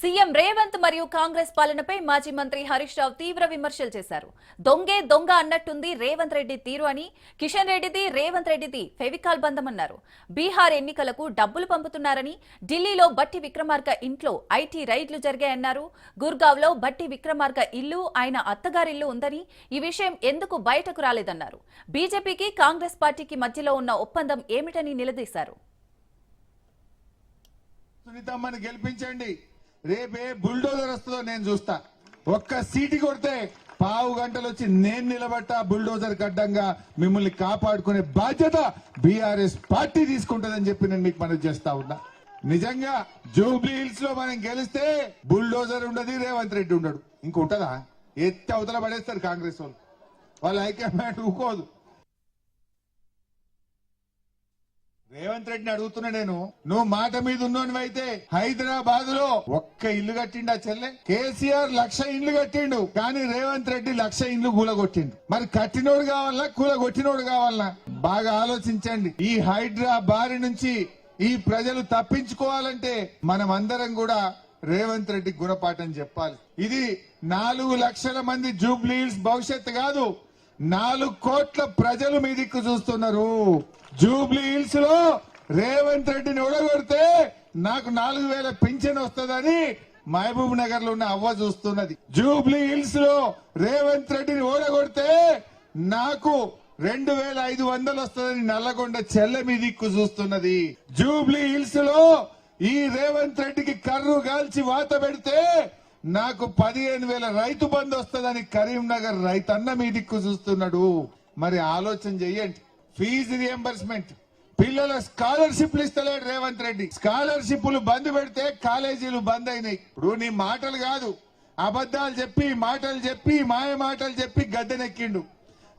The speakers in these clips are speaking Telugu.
సీఎం రేవంత్ మరియు కాంగ్రెస్ పాలనపై మాజీ మంత్రి హరీష్ రావు తీవ్ర విమర్శలు చేశారు. దొంగే దొంగ అన్నట్టుంది రేవంత్ రెడ్డి తీరు అని కిషన్ రెడ్డిది రేవంత్ రెడ్డిది ఫెవికాల్ బంధమన్నారు. బీహార్ ఎన్నికలకు డబ్బులు పంపుతున్నారని ఢిల్లీలో బట్టి విక్రమార్క ఇంట్లో ఐటీ రైడ్లు జరిగాయన్నారు. గుర్గావ్లో బట్టి విక్రమార్క ఇల్లు ఆయన అత్తగారిల్లు ఉందని ఈ విషయం ఎందుకు బయటకు రాలేదన్నారు. బీజేపీకి కాంగ్రెస్ పార్టీకి మధ్యలో ఉన్న ఒప్పందం ఏమిటని నిలదీశారు. సునీతమ్మని గెలిపించండి. రేపే బుల్డోజర్ వస్తుందో నేను చూస్తా. ఒక్క సీటు కొడితే పావు గంటలు వచ్చి నేను నిలబట్ట బుల్డోజర్ గడ్డంగా మిమ్మల్ని కాపాడుకునే బాధ్యత బీఆర్ఎస్ పార్టీ తీసుకుంటుందని చెప్పి నేను మీకు మనం చేస్తా ఉన్నా. నిజంగా జూబ్లీ హిల్స్లో మనం గెలిస్తే బుల్డోజర్ ఉండదు రేవంత్ రెడ్డి ఉండడు. ఇంకుంటదా ఎత్తి అవతల పడేస్తారు కాంగ్రెస్ వాళ్ళు. వాళ్ళ హైకమాండ్ ఊకోదు. రేవంత్ రెడ్డిని అడుగుతున్నా నేను. నువ్వు మాట మీద ఉన్నోనివి అయితే హైదరాబాద్లో ఒక్క ఇల్లు కట్టిండు ఆ చెల్లె? కేసీఆర్ లక్ష ఇండ్లు కట్టిండు. కానీ రేవంత్ రెడ్డి లక్ష ఇండ్లు కూలగొట్టిండు. మరి కట్టినోడు కావాలన్నా కూలగొట్టినోడు కావాలనా? బాగా ఆలోచించండి. ఈ హైదరాబాద్ నుంచి ఈ ప్రజలు తప్పించుకోవాలంటే మనం అందరం కూడా రేవంత్ రెడ్డి గుణపాఠం చెప్పాలి. ఇది నాలుగు లక్షల మంది జూబ్లీస్ భవిష్యత్తు కాదు. నాలుగు కోట్ల ప్రజలు మీ దిక్కు చూస్తున్నారు. జూబ్లీ హిల్స్లో రేవంత్ రెడ్డిని ఓడగొడితే నాకు నాలుగు వేల పింఛన్ వస్తుందని మహబూబ్ నగర్లో ఉన్న అవ్వ చూస్తున్నది. జూబ్లీ హిల్స్లో రేవంత్ రెడ్డిని ఓడగొడితే నాకు రెండు వేల ఐదు వందలు వస్తుందని నల్లగొండ చెల్లె మీ దిక్కు చూస్తున్నది. జూబ్లీ హిల్స్లో ఈ రేవంత్ రెడ్డికి కర్రు గాల్చి వాత పెడితే నాకు పదిహేను వేల రైతు బంధు వస్తుందని కరీంనగర్ రైతన్న మీ దిక్కు చూస్తున్నాడు. మరి ఆలోచన చెయ్యండి. ఫీజు రియంబర్స్మెంట్ పిల్లల స్కాలర్షిప్లు ఇస్తలేడు రేవంత్ రెడ్డి. స్కాలర్షిప్లు బంద్ పెడితే కాలేజీలు బంద్ అయినాయి. ఇప్పుడు నీ మాటలు కాదు. అబద్ధాలు చెప్పి మాటలు చెప్పి మాయ మాటలు చెప్పి గద్దెనెక్కిండు.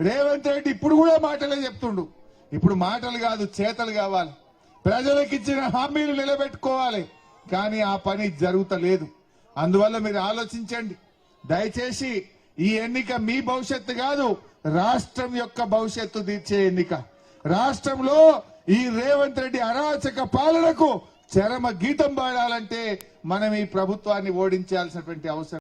రేవంత్ రెడ్డి ఇప్పుడు కూడా మాటలే చెప్తుండు. ఇప్పుడు మాటలు కాదు చేతలు కావాలి. ప్రజలకు ఇచ్చిన హామీలు నిలబెట్టుకోవాలి. కానీ ఆ పని జరుగుతలేదు. అందువల్ల మీరు ఆలోచించండి. దయచేసి ఈ ఎన్నిక మీ భవిష్యత్తు కాదు రాష్ట్రం యొక్క భవిష్యత్తు తీర్చే ఎన్నిక. రాష్ట్రంలో ఈ రేవంత్ రెడ్డి అరాచక పాలనకు చరమ గీతం పాడాలంటే మనం ఈ ప్రభుత్వాన్ని ఓడించాల్సినటువంటి అవసరం